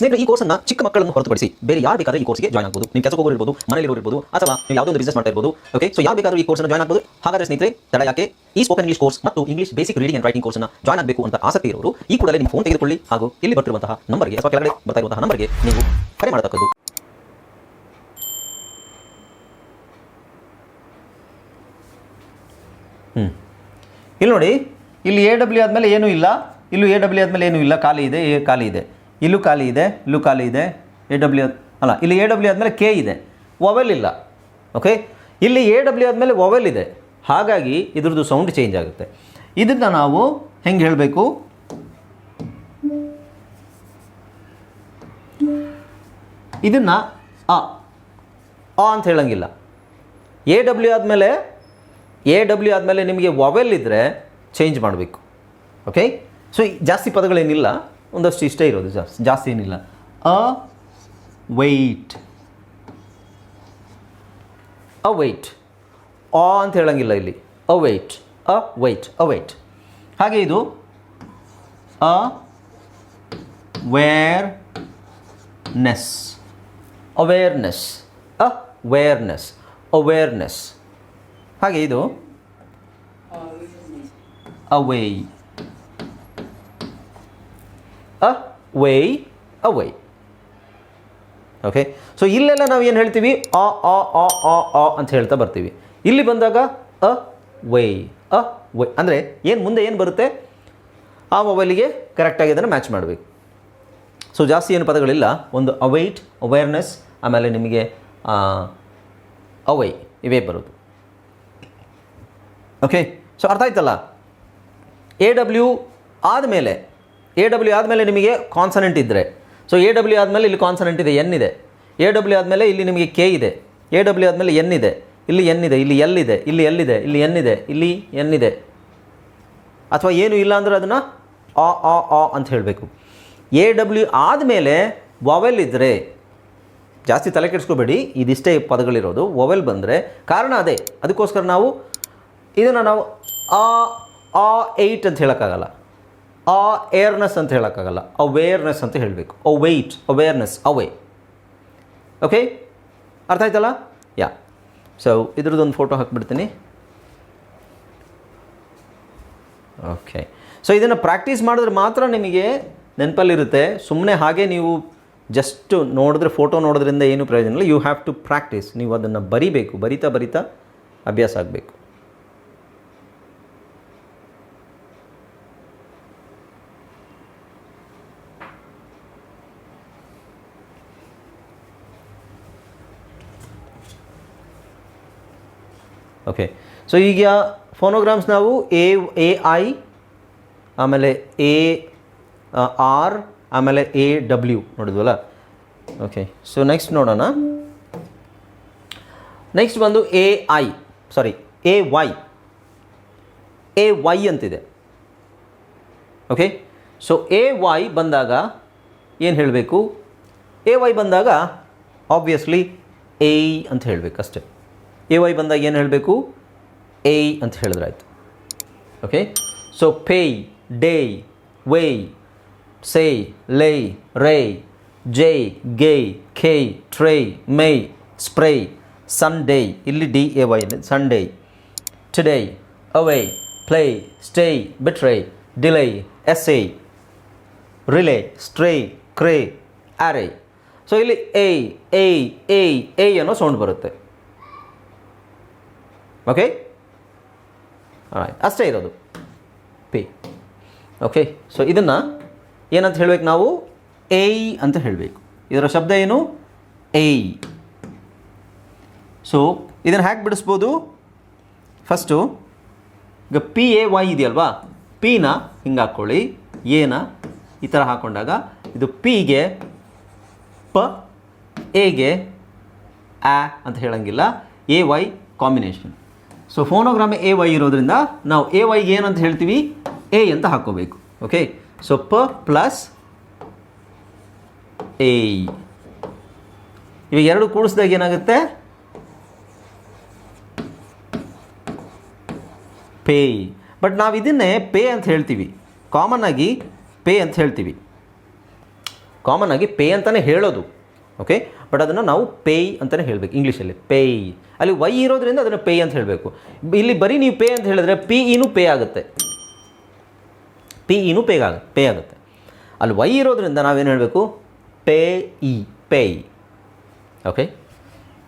ಸ್ನೇಹಿತರೆ, ಈ ಕೋರ್ಸನ್ನ ಚಿಕ್ಕ ಮಕ್ಕಳನ್ನು ಹೊರತುಪಡಿಸಿ ಬೇರೆ ಯಾರು ಬೇಕಾದ್ರೆ ಈ ಕೋರ್ಸ್ಗೆ ಜಾಯ್ನ್ ಆಗಬಹುದು ನಿಮ್ಮ ಕೆಲಸ ಹೋಗೋರು ಇರ್ಬೋದು ಮನೇಲಿ ಇರ್ಬೋದು, ಅಥವಾ ನೀವು ಯಾವುದೋ ಒಂದು ಬಿಸ್ನೆಸ್ ಮಾಡ್ತಾ ಇರ್ಬೋದು. ಓಕೆ ಸೊ ಯಾವ ಬೇಕಾದ್ರೂ ಈ ಕೋರ್ಸ್ ಜಾಯ್ನ್ ಆಗಬಹುದು ಹಾಗಾದ್ರೆ ಸ್ನೇಹಿತರೆ, ತಡ ಯಾಕೆ? ಈ ಸ್ಪೋಕನ್ ಇಂಗ್ಲಿಷ್ ಕೋರ್ಸ್ ಮತ್ತು English basic reading and writing ಕೋರ್ಸ್ನ ಜಾಯ್ನ್ ಆಗಬೇಕು ಅಂತ ಆಸಕ್ತಿ ಇರೋರು, ಈ ಕೂಡಲೇ ನಿಮ್ಮ ಫೋನ್ ತೆಗೆದುಕೊಳ್ಳಿ ಹಾಗೂ ಇಲ್ಲಿ ಬರ್ತಿರುವಂತಹ ನಂಬರ್ಗೆ ಅಥವಾ ಕೆಳಗಡೆ ಬರ್ತಾ ಇರುವಂತಹ ನಂಬರ್ಗೆ ನೀವು ಕರೆ ಮಾಡತಕ್ಕದ್ದು. ಹ್ಞೂ ಇಲ್ಲಿ ನೋಡಿ, ಇಲ್ಲಿ ಎ ಡಬ್ಲ್ಯೂ ಆದಮೇಲೆ ಏನೂ ಇಲ್ಲ, ಇಲ್ಲೂ ಎ ಡಬ್ಲ್ಯೂ ಆದಮೇಲೆ ಏನೂ ಇಲ್ಲ, ಖಾಲಿ ಇದೆ ಖಾಲಿ ಇದೆ. ಇಲ್ಲೂ ಖಾಲಿ ಇದೆ, ಇಲ್ಲೂ ಖಾಲಿ ಇದೆ ಎ ಡಬ್ಲ್ಯೂ ಅಲ್ಲ, ಇಲ್ಲಿ ಎ ಡಬ್ಲ್ಯೂ ಆದಮೇಲೆ ಕೆ ಇದೆ ಒವೆಲ್ ಇಲ್ಲ ಓಕೆ ಇಲ್ಲಿ ಎ ಡಬ್ಲ್ಯೂ ಆದಮೇಲೆ ಒವೆಲ್ ಇದೆ, ಹಾಗಾಗಿ ಇದ್ರದ್ದು ಸೌಂಡ್ ಚೇಂಜ್ ಆಗುತ್ತೆ. ಇದನ್ನು ನಾವು ಹೆಂಗೆ ಹೇಳಬೇಕು? ಇದನ್ನು ಆ ಅಂತ ಹೇಳಂಗಿಲ್ಲ. ಎ ಡಬ್ಲ್ಯೂ ಆದಮೇಲೆ ಎ ಡಬ್ಲ್ಯೂ ಆದಮೇಲೆ ನಿಮಗೆ ಒವೆಲ್ ಇದ್ದರೆ ಚೇಂಜ್ ಮಾಡಬೇಕು ಓಕೆ ಸೊ ಜಾಸ್ತಿ ಪದಗಳೇನಿಲ್ಲ. ಒಂದಷ್ಟು ಇಷ್ಟೇ ಇರೋದು ಜಾಸ್ತಿ ಜಾಸ್ತಿ ಏನಿಲ್ಲ. ಅ ವೈಟ್ ಅ ವೈಟ್ ಆ ಅಂತ ಹೇಳಂಗಿಲ್ಲ ಇಲ್ಲಿ. Await await await ಹಾಗೆ ಇದು. ಅ ವೇರ್ ನೆಸ್ ಅವೇರ್ನೆಸ್ ವೇರ್ನೆಸ್ ಅವೇರ್ನೆಸ್ ಹಾಗೆ ಇದು. Away away Y okay so ಇಲ್ಲೆಲ್ಲ ನಾವು ಏನು ಹೇಳ್ತೀವಿ? ಅ ಅ ಅ ಆ ಆ ಅಂತ ಹೇಳ್ತಾ ಬರ್ತೀವಿ. ಇಲ್ಲಿ ಬಂದಾಗ ಅ ವೈ ಅ ವೈ ಅಂದರೆ ಏನು ಮುಂದೆ ಏನು ಬರುತ್ತೆ? ಆ ಮೊಬೈಲಿಗೆ ಕರೆಕ್ಟಾಗಿ ಅದನ್ನು ಮ್ಯಾಚ್ ಮಾಡಬೇಕು. ಸೊ ಜಾಸ್ತಿ ಏನು ಪದಗಳಿಲ್ಲ. ಒಂದು ಅವೈಟ್ ಅವೇರ್ನೆಸ್ ಆಮೇಲೆ ನಿಮಗೆ ಅವೈ ಇವೇ ಬರೋದು. ಓಕೆ ಸೊ ಅರ್ಥ ಆಯ್ತಲ್ಲ? ಎ ಡಬ್ಲ್ಯೂ ಆದಮೇಲೆ ಎ ಡಬ್ಲ್ಯೂ ಆದಮೇಲೆ ನಿಮಗೆ ಕಾನ್ಸನೆಂಟ್ ಇದ್ದರೆ ಸೊ ಎ ಡಬ್ಲ್ಯೂ ಆದಮೇಲೆ ಇಲ್ಲಿ ಕಾನ್ಸನೆಂಟ್ ಇದೆ ಎನ್ ಇದೆ. ಎ ಡಬ್ಲ್ಯೂ ಆದಮೇಲೆ ಇಲ್ಲಿ ನಿಮಗೆ ಕೆ ಇದೆ. ಎ ಡಬ್ಲ್ಯೂ ಆದಮೇಲೆ ಎನ್ ಇದೆ. ಇಲ್ಲಿ ಎನ್ ಇದೆ, ಇಲ್ಲಿ ಎಲ್ ಇದೆ, ಇಲ್ಲಿ ಎಲ್ ಇದೆ, ಇಲ್ಲಿ ಎನ್ ಇದೆ, ಇಲ್ಲಿ ಎನ್ ಇದೆ. ಅಥವಾ ಏನು ಇಲ್ಲ ಅಂದರೆ ಅದನ್ನು ಆ ಆ ಆ ಅಂತ ಹೇಳಬೇಕು. ಎ ಡಬ್ಲ್ಯೂ ಆದಮೇಲೆ ವವೆಲ್ ಇದ್ದರೆ ಜಾಸ್ತಿ ತಲೆ ಕೆಡಿಸ್ಕೋಬೇಡಿ, ಇದಿಷ್ಟೇ ಪದಗಳಿರೋದು. ವವೆಲ್ ಬಂದರೆ ಕಾರಣ ಅದೇ. ಅದಕ್ಕೋಸ್ಕರ ನಾವು ಇದನ್ನು ನಾವು ಆ ಆ ಏಯ್ಟ್ ಅಂತ ಹೇಳೋಕ್ಕಾಗಲ್ಲ. ಆ ಏರ್ನೆಸ್ ಅಂತ ಹೇಳೋಕ್ಕಾಗಲ್ಲ. ಅವೇರ್ನೆಸ್ ಅಂತ ಹೇಳಬೇಕು. ಅ ವೆಯ್ಟ್ ಅವೇರ್ನೆಸ್ ಅವೇ ಓಕೆ ಅರ್ಥ ಆಯ್ತಲ್ಲ? ಯಾ ಸೊ ಇದ್ರದ್ದೊಂದು ಫೋಟೋ ಹಾಕಿಬಿಡ್ತೀನಿ. ಓಕೆ ಸೊ ಇದನ್ನು ಪ್ರಾಕ್ಟೀಸ್ ಮಾಡಿದ್ರೆ ಮಾತ್ರ ನಿಮಗೆ ನೆನಪಲ್ಲಿರುತ್ತೆ. ಸುಮ್ಮನೆ ಹಾಗೆ ನೀವು ಜಸ್ಟ್ ನೋಡಿದ್ರೆ ಫೋಟೋ ನೋಡೋದ್ರಿಂದ ಏನು ಪ್ರಯೋಜನ ಇಲ್ಲ. ಯು ಹ್ಯಾವ್ ಟು ಪ್ರಾಕ್ಟೀಸ್ ನೀವು ಅದನ್ನು ಬರಿಬೇಕು. ಬರಿತಾ ಬರಿತಾ ಅಭ್ಯಾಸ ಆಗಬೇಕು. ಓಕೆ ಸೊ ಈಗ ಫೋನೋಗ್ರಾಮ್ಸ್ ನಾವು ಎ ಎ ಐ ಆಮೇಲೆ ಎ ಆರ್ ಆಮೇಲೆ ಎ ಡಬ್ಲ್ಯೂ ನೋಡಿದ್ವಲ್ಲ? ಓಕೆ ಸೊ ನೆಕ್ಸ್ಟ್ ನೋಡೋಣ. ನೆಕ್ಸ್ಟ್ ಬಂದು A I sorry A Y A Y ಅಂತಿದೆ. ಓಕೆ ಸೊ ಎ ವೈ ಬಂದಾಗ ಏನು ಹೇಳಬೇಕು? ಎ ವೈ ಬಂದಾಗ ಆಬ್ವಿಯಸ್ಲಿ ಎ ಅಂತ ಹೇಳಬೇಕು ಅಷ್ಟೇ. ಎ ವೈ ಬಂದಾಗ ಏನು ಹೇಳಬೇಕು? ಎ ಅಂತ ಹೇಳಿದ್ರಾಯ್ತು okay so pay day way say, lay, ray, jay, gay, ಖೇ tray may, spray, Sunday. ಇಲ್ಲಿ D, A, Y Sunday. Today away play stay betray delay a relay stray ಕ್ರೇ ಆರೆ so ಇಲ್ಲಿ A A A A ಅನ್ನೋ sound ಬರುತ್ತೆ. Okay ಅಷ್ಟೇ ಇರೋದು. P okay so ಇದನ್ನು ಏನಂತ ಹೇಳಬೇಕು ನಾವು? ಏಯ್ ಅಂತ ಹೇಳಬೇಕು. ಇದರ ಶಬ್ದ ಏನು? ಏಯ್ ಸೊ ಇದನ್ನು ಹ್ಯಾಕ್ ಬಿಡಿಸ್ಬೋದು. ಫಸ್ಟು ಈಗ ಪಿ ಎ ವೈ ಇದೆಯಲ್ವಾ? ಪಿನ ಹಿಂಗೆ ಹಾಕ್ಕೊಳ್ಳಿ ಎನ ಈ ಥರ ಹಾಕ್ಕೊಂಡಾಗ ಇದು ಪಿಗೆ ಪ ಎಗೆ ಆ ಅಂತ ಹೇಳಂಗಿಲ್ಲ. A Y combination so phonogram A Y ಇರೋದ್ರಿಂದ ನಾವು ಎ ವೈಗೆ ಏನಂತ ಹೇಳ್ತೀವಿ? ಎ ಅಂತ ಹಾಕ್ಕೋಬೇಕು. ಓಕೆ ಸೊ ಪ ಪ್ಲಸ್ ಎ ಇವಾಗ ಎರಡು ಕೂಡಿಸಿದಾಗ ಏನಾಗುತ್ತೆ? ಪೇ. ಬಟ್ ನಾವು ಇದನ್ನೇ ಪೇ ಅಂತ ಹೇಳ್ತೀವಿ. ಕಾಮನ್ ಆಗಿ ಪೇ ಅಂತ ಹೇಳ್ತೀವಿ. ಕಾಮನ್ ಆಗಿ ಪೇ ಅಂತಲೇ ಹೇಳೋದು. ಓಕೆ ಬಟ್ ಅದನ್ನು ನಾವು ಪೇಯ್ ಅಂತಲೇ ಹೇಳಬೇಕು ಇಂಗ್ಲೀಷಲ್ಲಿ ಪೇಯ್. ಅಲ್ಲಿ ವೈ ಇರೋದ್ರಿಂದ ಅದನ್ನು ಪೇ ಅಂತ ಹೇಳಬೇಕು. ಇಲ್ಲಿ ಬರೀ ನೀವು ಪೇ ಅಂತ ಹೇಳಿದ್ರೆ ಪಿ ಇನೂ ಪೇ ಆಗುತ್ತೆ. ಪಿ ಇನೂ ಪೇ ಆಗುತ್ತೆ. ಪೇ ಆಗುತ್ತೆ. ಅಲ್ಲಿ ವೈ ಇರೋದ್ರಿಂದ ನಾವೇನು ಹೇಳಬೇಕು? ಪೇ ಇ ಪೇ ಓಕೆ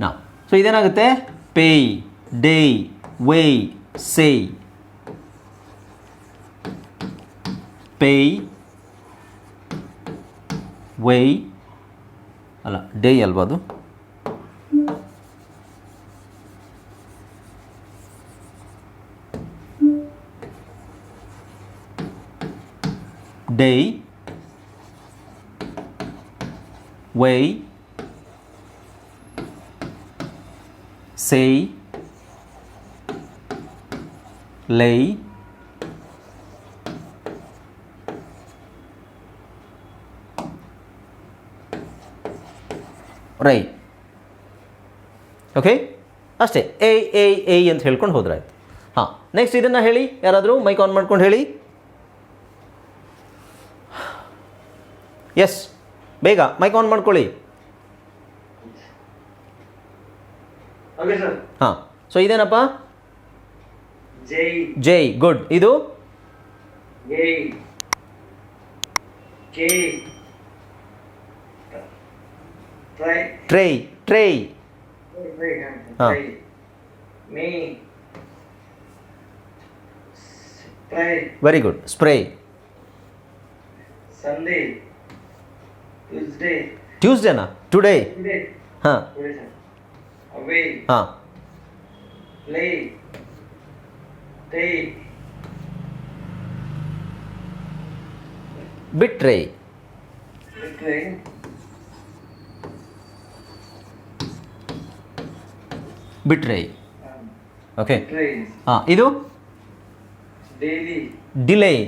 ನಾ so ಇದೇನಾಗುತ್ತೆ? Pay. Day Y say pay. Y ಅಲ್ಲ ಡೇ ಅಲ್ವಾ ಅದು day Y say lie rye. Okay ಅಷ್ಟೇ. ಎ ಎ ಎ ಅಂತ ಹೇಳ್ಕೊಂಡು ಹೋದ್ರಾಯ್ತು. ಹಾಂ ನೆಕ್ಸ್ಟ್ ಇದನ್ನು ಹೇಳಿ ಯಾರಾದರೂ ಮೈಕ್ ಆನ್ ಮಾಡ್ಕೊಂಡು ಹೇಳಿ. ಎಸ್ ಬೇಗ ಮೈಕ್ ಆನ್ ಮಾಡ್ಕೊಳ್ಳಿ. ಹಾಂ ಸೊ ಇದೇನಪ್ಪ? ಜೈ ಜೈ ಗುಡ್ ಇದು? A K try try try try ಹಾ. Try me try very good spray Sunday Tuesday ಟ್ಯೂಸ್ಡೇನಾ today today ಹಾಂ ಟುಡೇ ಸರ್ ಅವೇ ಹಾಂ ಪ್ಲೇ ಟೇ ಬಿಟ್ರೈ. ಓಕೆ ಹಾಂ ಇದು? ಡೈಲಿ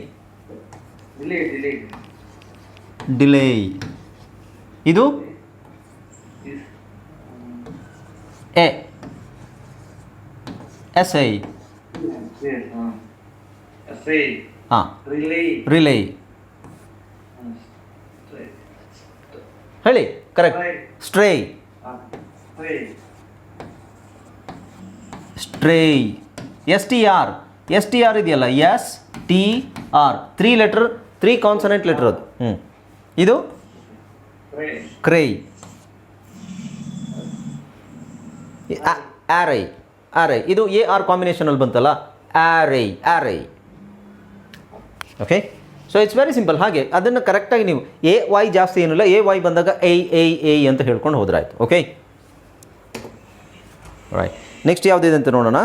ಡಿಲೇ ಇದು? ಎ ಎಸ್ ಐ ಹಾಂ. ರಿಲೇ ರಿಲೇ ಹೇಳಿ correct stray stray S T R S T R ಇದೆಯಲ್ಲ? S T R three letter three consonant letter ಅದು. ಹ್ಞೂ ಇದು? ಕ್ರೈ ಆರೈ ಆರೈ ಇದು ಎ ಆರ್ ಕಾಂಬಿನೇಷನಲ್ಲಿ ಬಂತಲ್ಲ? Array array okay so it's very simple ಹಾಗೆ ಅದನ್ನು ಕರೆಕ್ಟಾಗಿ ನೀವು ಎ ವೈ ಜಾಸ್ತಿ ಏನಿಲ್ಲ ಎ ವೈ ಬಂದಾಗ ಎ ಎ ಎ ಅಂತ ಹೇಳ್ಕೊಂಡು ಹೋದ್ರಾಯ್ತು. ಓಕೆ ರೈಟ್ ನೆಕ್ಸ್ಟ್ ಯಾವುದಿದೆ ಅಂತ ನೋಡೋಣ.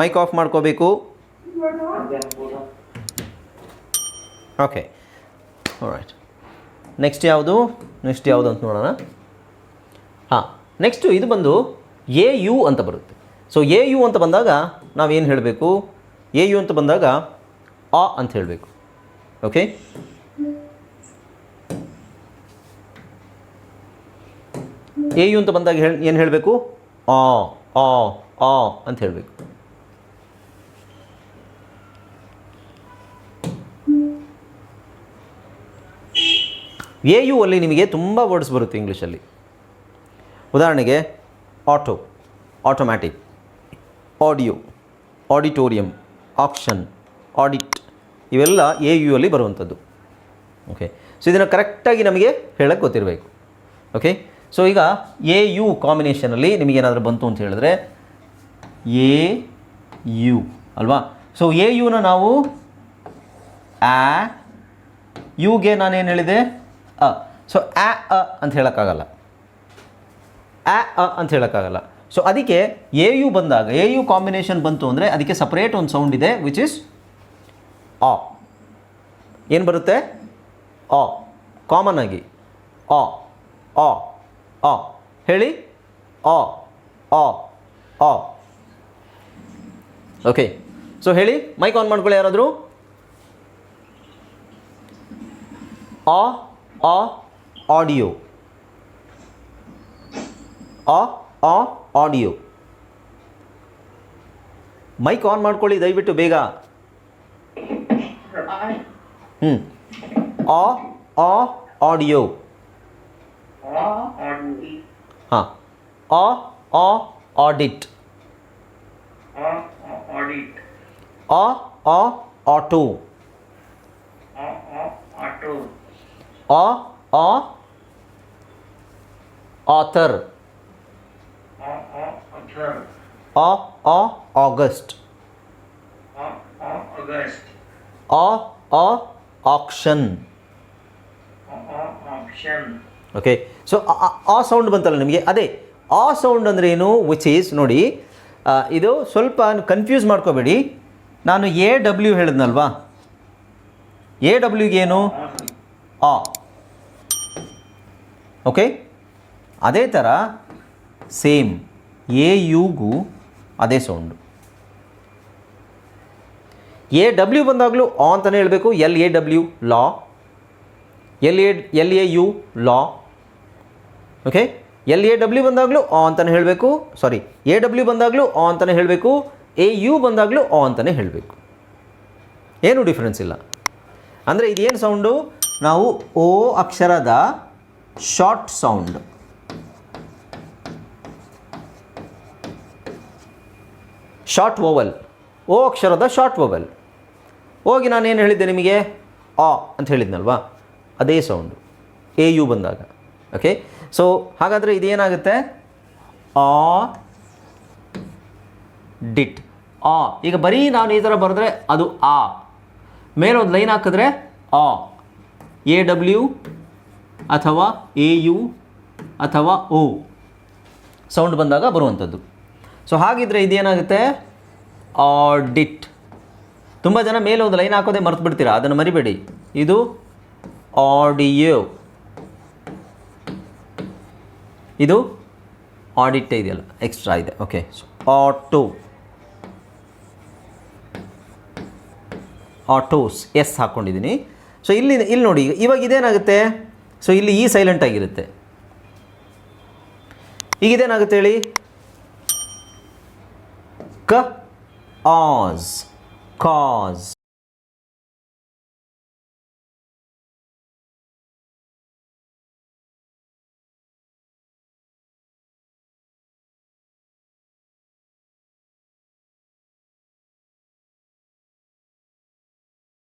ಮೈಕ್ ಆಫ್ ಮಾಡ್ಕೋಬೇಕು. ಓಕೆ ರೈಟ್ ನೆಕ್ಸ್ಟ್ ಯಾವುದು? ನೆಕ್ಸ್ಟ್ ಯಾವುದು ಅಂತ ನೋಡೋಣ. ಹಾಂ ನೆಕ್ಸ್ಟು ಇದು ಬಂದು ಎ ಯು ಅಂತ ಬರುತ್ತೆ. ಸೊ ಎ ಯು ಅಂತ ಬಂದಾಗ ನಾವೇನು ಹೇಳಬೇಕು? ಎ ಯು ಅಂತ ಬಂದಾಗ ಆ ಅಂತ ಹೇಳಬೇಕು. ಓಕೆ ಎ ಯು ಅಂತ ಬಂದಾಗ ಹೇಳಿ, ಏನು ಹೇಳಬೇಕು? ಆ ಆ ಆ ಅಂತ ಹೇಳಬೇಕು. ಎ ಯು ಅಲ್ಲಿ ನಿಮಗೆ ತುಂಬ ವರ್ಡ್ಸ್ ಬರುತ್ತೆ ಇಂಗ್ಲೀಷಲ್ಲಿ ಉದಾಹರಣೆಗೆ auto automatic audio auditorium action audit ಇವೆಲ್ಲ ಎ ಯು ಅಲ್ಲಿ ಬರುವಂಥದ್ದು. ಓಕೆ ಸೊ ಇದನ್ನು ಕರೆಕ್ಟಾಗಿ ನಮಗೆ ಹೇಳಕ್ಕೆ ಗೊತ್ತಿರಬೇಕು. ಓಕೆ ಸೊ ಈಗ ಎ ಯು ಕಾಂಬಿನೇಷನಲ್ಲಿ ನಿಮಗೇನಾದರೂ ಬಂತು ಅಂತ ಹೇಳಿದ್ರೆ ಎ ಯು ಅಲ್ವಾ? ಸೊ ಎ ಯುನ ನಾವು ಆ ಯುಗೆ ನಾನೇನು ಹೇಳಿದೆ? ಅ. ಸೊ ಆ, ಅ ಅಂತ ಹೇಳೋಕ್ಕಾಗಲ್ಲ. ಆ, ಅ ಅಂತ ಹೇಳೋಕ್ಕಾಗಲ್ಲ. ಸೊ ಅದಕ್ಕೆ ಎ ಯು ಬಂದಾಗ ಎ ಯು ಕಾಂಬಿನೇಷನ್ ಬಂತು ಅಂದರೆ ಅದಕ್ಕೆ ಸಪ್ರೇಟ್ ಒಂದು ಸೌಂಡ್ ಇದೆ ವಿಚ್ ಇಸ್ ಆ. ಏನು ಬರುತ್ತೆ? ಆ ಕಾಮನ್ ಆಗಿ. ಆ ಆ ಆ ಹೇಳಿ? ಅ. ಅ. ಅ. ಓಕೆ ಸೊ ಹೇಳಿ? ಮೈಕ್ ಆನ್ ಮಾಡ್ಕೊಳ್ಳಿ ಯಾರಾದರೂ. ಅ ಅ ಆಡಿಯೋ ಅ ಅ ಆಡಿಯೋ ಮೈಕ್ ಆನ್ ಮಾಡ್ಕೊಳ್ಳಿ ದಯವಿಟ್ಟು ಬೇಗ. ಹ್ಞೂ ಅ ಆ ಆಡಿಯೋ Audi. ಹಾಂ ಆ ಆ ಆಡಿಟ್ Audit. ಆ ಆ ಆಟೋ Auto. ಆ ಆ ಆಥರ್ Author. ಆ ಆ ಆಗಸ್ಟ್ August. ಓಕೆ ಸೊ ಆ ಸೌಂಡ್ ಬಂತಲ್ಲ ನಿಮಗೆ? ಅದೇ, ಆ ಸೌಂಡ್ ಅಂದರೆ ಏನು? ವಿಚ್ ಈಸ್ ನೋಡಿ ಇದು ಸ್ವಲ್ಪ ಕನ್ಫ್ಯೂಸ್ ಮಾಡ್ಕೋಬೇಡಿ. ನಾನು ಎ ಡಬ್ಲ್ಯೂ ಹೇಳಿದ್ನಲ್ವಾ? ಎ ಡಬ್ಲ್ಯೂಗೆ ಏನು? ಆ. ಓಕೆ ಅದೇ ಥರ ಸೇಮ್ ಎ ಯುಗೂ ಅದೇ ಸೌಂಡು ಎ ಡಬ್ಲ್ಯೂ ಬಂದಾಗಲೂ ಆ ಅಂತಲೇ ಹೇಳಬೇಕು. L A W law L A L A U law okay L A W ಬಂದಾಗಲೂ ಆ ಅಂತಲೇ ಹೇಳಬೇಕು. ಸಾರಿ ಎ ಡಬ್ಲ್ಯೂ ಬಂದಾಗಲೂ ಆ ಅಂತಲೇ ಹೇಳಬೇಕು. ಎ ಯು ಬಂದಾಗಲೂ ಆ ಅಂತಲೇ ಹೇಳಬೇಕು. ಏನೂ ಡಿಫ್ರೆನ್ಸ್ ಇಲ್ಲ. ಅಂದರೆ ಇದೇನು ಸೌಂಡು ನಾವು ಓ ಅಕ್ಷರದ short sound short vowel O ಅಕ್ಷರದ ಶಾರ್ಟ್ ಓವಲ್ ಹೋಗಿ ನಾನೇನು ಹೇಳಿದ್ದೆ ನಿಮಗೆ? ಆ ಅಂತ ಹೇಳಿದ್ನಲ್ವಾ? ಅದೇ ಸೌಂಡು ಎ ಯು ಬಂದಾಗ. ಓಕೆ ಸೊ ಹಾಗಾದರೆ ಇದೇನಾಗುತ್ತೆ? ಆ, ಡಿಟ್. ಆ. ಈಗ ಬರೀ ನಾನು ಈ ಥರ ಬರೆದ್ರೆ ಅದು ಆ. ಮೇಲೊಂದು ಲೈನ್ ಹಾಕಿದ್ರೆ ಆ. ಎ ಡಬ್ಲ್ಯೂ ಅಥವಾ ಎ ಯು ಅಥವಾ ಓ ಸೌಂಡ್ ಬಂದಾಗ ಬರುವಂಥದ್ದು. ಸೊ ಹಾಗಿದ್ರೆ ಇದೇನಾಗುತ್ತೆ? ಆಡಿಟ್ ತುಂಬ ಜನ ಮೇಲೆ ಒಂದು ಲೈನ್ ಹಾಕೋದೇ ಮರ್ತು ಬಿಡ್ತೀರಾ ಅದನ್ನು ಮರಿಬೇಡಿ. ಇದು ಆಡಿಯೋ. ಇದು ಆಡಿಟ್ ಇದೆಯಲ್ಲ, ಎಕ್ಸ್ಟ್ರಾ ಇದೆ ಓಕೆ ಆಟೋ. ಆಟೋಸ್, ಎಸ್ ಹಾಕ್ಕೊಂಡಿದ್ದೀನಿ ಸೊ ಇಲ್ಲಿ ಇಲ್ಲಿ ನೋಡಿ, ಇವಾಗ ಇದೇನಾಗುತ್ತೆ? ಸೊ ಇಲ್ಲಿ ಈ ಸೈಲೆಂಟ್ ಆಗಿರುತ್ತೆ. ಈಗ ಇದೇನಾಗುತ್ತೆ ಹೇಳಿ? ಕ, ಆಸ್, ಕಾಸ್.